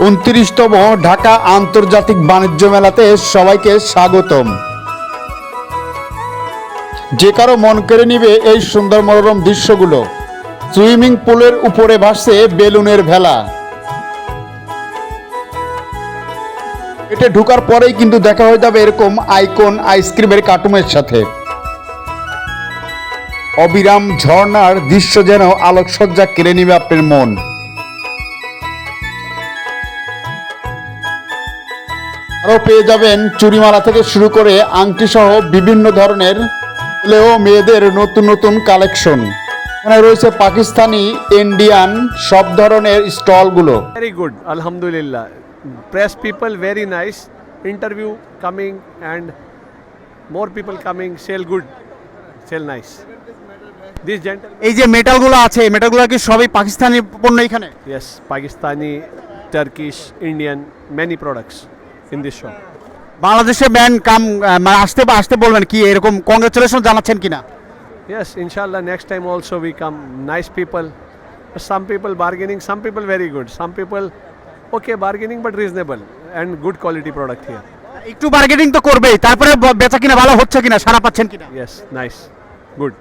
উনত্রিশতম ঢাকা আন্তর্জাতিক বাণিজ্য মেলাতে সবাইকে স্বাগতম। যে কারও মন কেড়ে নিবে এই সুন্দর মনোরম দৃশ্যগুলো। সুইমিং পুলের উপরে ভাসছে বেলুনের ভেলা। এটা ঢুকার পরেই কিন্তু দেখা হয়ে যাবে এরকম আইকন আইসক্রিমের কার্টুনের সাথে। অবিরাম ঝর্ণার দৃশ্য যেন আলোকসজ্জা কেড়ে নিবে আপনার মন। আরও পেয়ে যাবেন চুরিমারা থেকে শুরু করে আংটি সহ বিভিন্ন ধরনের লেও মেয়েদের নতুন নতুন কালেকশন। ওখানে রয়েছে পাকিস্তানি ইন্ডিয়ান সব ধরনের স্টলগুলো। ভেরি গুড আলহামদুলিল্লাহ। Press people very nice interview coming and more people coming sell good sell nice এই যে মেটালগুলো আছে মেটালগুলো কি সবই পাকিস্তানি পণ্য এখানে? Yes Pakistani Turkish Indian many products হিন্দির সঙ্গে বাংলাদেশে ব্যান কাম মানে আসতে বা আসতে বলবেন কি এরকম কংগ্রেচুলেশন জানাচ্ছেন কি না ইনশাল্লাহ next time also we come nice people some people bargaining some people very good some people okay bargaining but reasonable and good quality product here একটু বার্গেনিং তো করবেই তারপরে বেচা ভালো হচ্ছে কিনা সারা পাচ্ছেন কিনা? ইয়েস নাইস গুড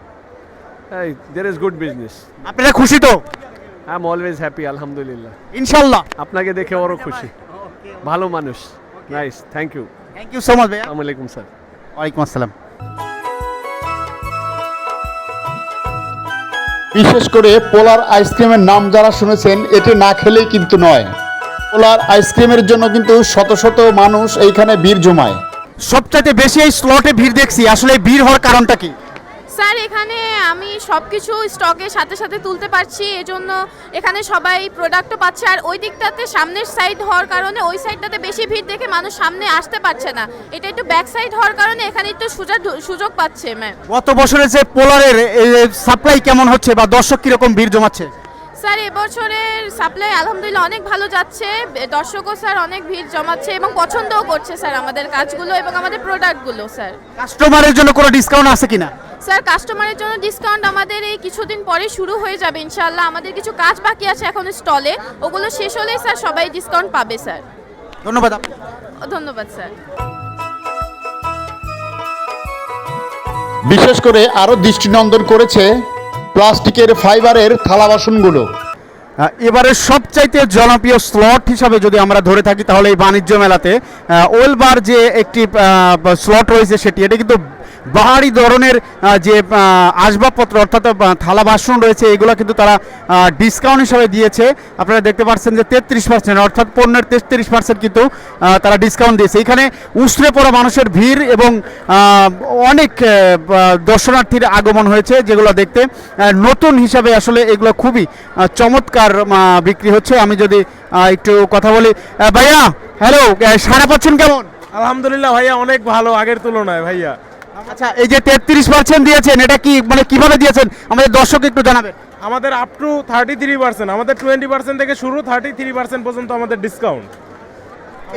এই দের ইজ গুড বিজনেস আপনারা খুশি তো? আই অলওয়েজ হ্যাপি আলহামদুলিল্লাহ। ইনশাল্লাহ। আপনাকে দেখে ওরও খুশি। ভালো মানুষ। Nice thank you thank you so much ভাইয়া আসসালামু আলাইকুম স্যার ওয়ালাইকুম আসসালাম বিশেষ করে পোলার আইসক্রিমের নাম যারা শুনেছেন এটি না খেলেই কিন্তু নয়। পোলার আইসক্রিমের জন্য কিন্তু শত শত মানুষ এইখানে ভিড় জমায়। সবচাইতে বেশি এই স্লটে ভিড় দেখছি। আসলে ভিড় হওয়ার কারণটা কি? স্যার এখানে আমি সব কিছু স্টকের সাথে সাথে তুলতে পারছি এজন্য এখানে সবাই প্রোডাক্টও পাচ্ছে। আর ওই দিকটাতে সামনের সাইড হওয়ার কারণে ওই সাইডটাতে বেশি ভিড় দেখে মানুষ সামনে আসতে পারছে না। এটা একটু ব্যাক সাইড হওয়ার কারণে এখানে একটু সুযোগ সুযোগ পাচ্ছে ম্যাম গত বছরে যে পোলারের সাপ্লাই কেমন হচ্ছে বা দর্শক কীরকম ভিড় জমাচ্ছে? স্যার এবছরের সাপ্লাই আলহামদুলিল্লাহ অনেক ভালো যাচ্ছে। দর্শকও স্যার অনেক ভিড় জমাচ্ছে এবং পছন্দও করছে স্যার আমাদের কাজগুলো এবং আমাদের প্রোডাক্টগুলো স্যার। কাস্টমারের জন্য কোনো ডিসকাউন্ট আছে কিনা? স্যার কাস্টমারের জন্য ডিসকাউন্ট আমাদের এই কিছুদিন পরে শুরু হয়ে যাবে ইনশাআল্লাহ। আমাদের কিছু কাজ বাকি আছে এখন স্টলে ওগুলো শেষ হলেই স্যার সবাই ডিসকাউন্ট পাবে স্যার। ধন্যবাদ ধন্যবাদ স্যার। বিশেষ করে আরও দৃষ্টিনন্দন করেছে প্লাস্টিকের ফাইবারের থালা বাসনগুলো। এবারে সবচাইতে জনপ্রিয় স্লট হিসাবে যদি আমরা ধরে থাকি তাহলে এই বাণিজ্য মেলাতে ওয়েলবার যে একটি স্লট রয়েছে সেটি এটা কিন্তু বাহারি ধরনের যে আসবাবপত্র অর্থাৎ থালা বাসন রয়েছে, এগুলো কিন্তু তারা ডিসকাউন্ট হিসাবে দিয়েছে। আপনারা দেখতে পাচ্ছেন যে তেত্রিশ পার্সেন্ট অর্থাৎ পণ্যের তেত্রিশ পার্সেন্ট কিন্তু তারা ডিসকাউন্ট দিয়েছে। এখানে উসরে পড়া মানুষের ভিড় এবং অনেক দর্শনার্থীর আগমন হয়েছে, যেগুলো দেখতে নতুন হিসাবে আসলে এগুলো খুবই চমৎকার বিক্রি হচ্ছে। আমি যদি একটু কথা বলি ভাইয়া হ্যালো সারা পাচ্ছেন কেমন? আলহামদুলিল্লাহ ভাইয়া, অনেক ভালো, আগের তুলনায় ভাইয়া। আচ্ছা এই যে তেত্রিশ পার্সেন্ট দিয়েছেন এটা কি মানে কীভাবে দিয়েছেন? আমাদের দর্শক একটু জানাবেন আমাদের up to thirty three percent আমাদের টোয়েন্টি পার্সেন্ট থেকে শুরু থার্টি থ্রি পার্সেন্ট পর্যন্ত আমাদের ডিসকাউন্ট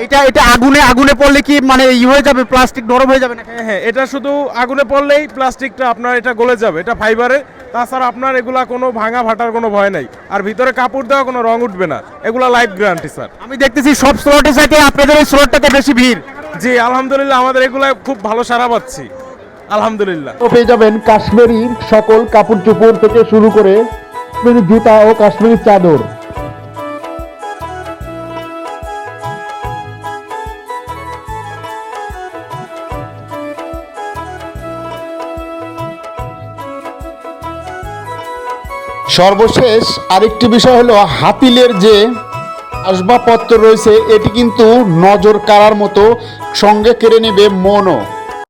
এটা এটা আগুনে আগুনে পড়লে কি মানে ই হয়ে যাবে প্লাস্টিক নরম হয়ে যাবে না হ্যাঁ হ্যাঁ এটা শুধু আগুনে পড়লেই প্লাস্টিকটা আপনার এটা গলে যাবে এটা ফাইবারে তাছাড়া আপনার এগুলা কোনো ভাঙা ফাটার কোনো ভয় নাই। আর ভিতরে কাপড় দেওয়া কোনো রং উঠবে না। এগুলা লাইফ গ্যারান্টি স্যার আমি দেখতেছি সব স্লটের সাথে আপনাদের ওই স্লটটাতে বেশি ভিড়। জি আলহামদুলিল্লাহ আমাদের এগুলা খুব ভালো সারা পাচ্ছি। আলহামদুলিল্লাহ। তো পেয়ে যাবেন কাশ্মীরির সকল কাপড় চোপড় থেকে শুরু করে কাশ্মীরি জুতা ও কাশ্মীরি চাদর। সর্বশেষ আরেকটি বিষয় হলো হাতিলের যে আসবাবপত্র রয়েছে এটি কিন্তু নজর কাড়ার মতো সঙ্গে কেড়ে নেবে মনও।